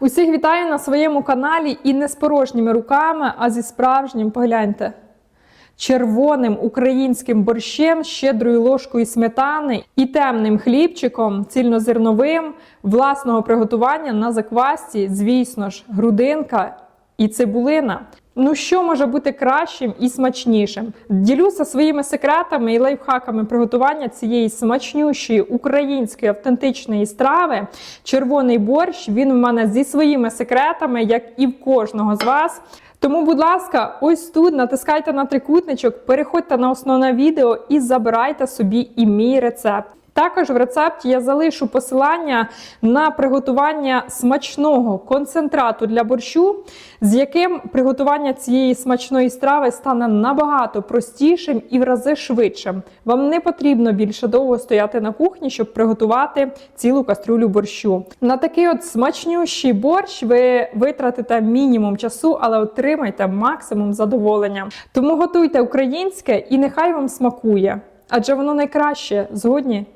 Усіх вітаю на своєму каналі і не з порожніми руками, а зі справжнім, погляньте, червоним українським борщем, щедрою ложкою сметани і темним хлібчиком, цільнозерновим, власного приготування на заквасці, звісно ж, грудинка і цибулина. Ну що може бути кращим і смачнішим? Ділюся своїми секретами і лайфхаками приготування цієї смачнющої української автентичної страви. Червоний борщ. Він у мене зі своїми секретами, як і в кожного з вас. Тому, будь ласка, ось тут натискайте на трикутничок, переходьте на основне відео і забирайте собі і мій рецепт. Також в рецепті я залишу посилання на приготування смачного концентрату для борщу, з яким приготування цієї смачної страви стане набагато простішим і в рази швидшим. Вам не потрібно більше довго стояти на кухні, щоб приготувати цілу кастрюлю борщу. На такий от смачнющий борщ ви витратите мінімум часу, але отримайте максимум задоволення. Тому готуйте українське і нехай вам смакує, адже воно найкраще згодні.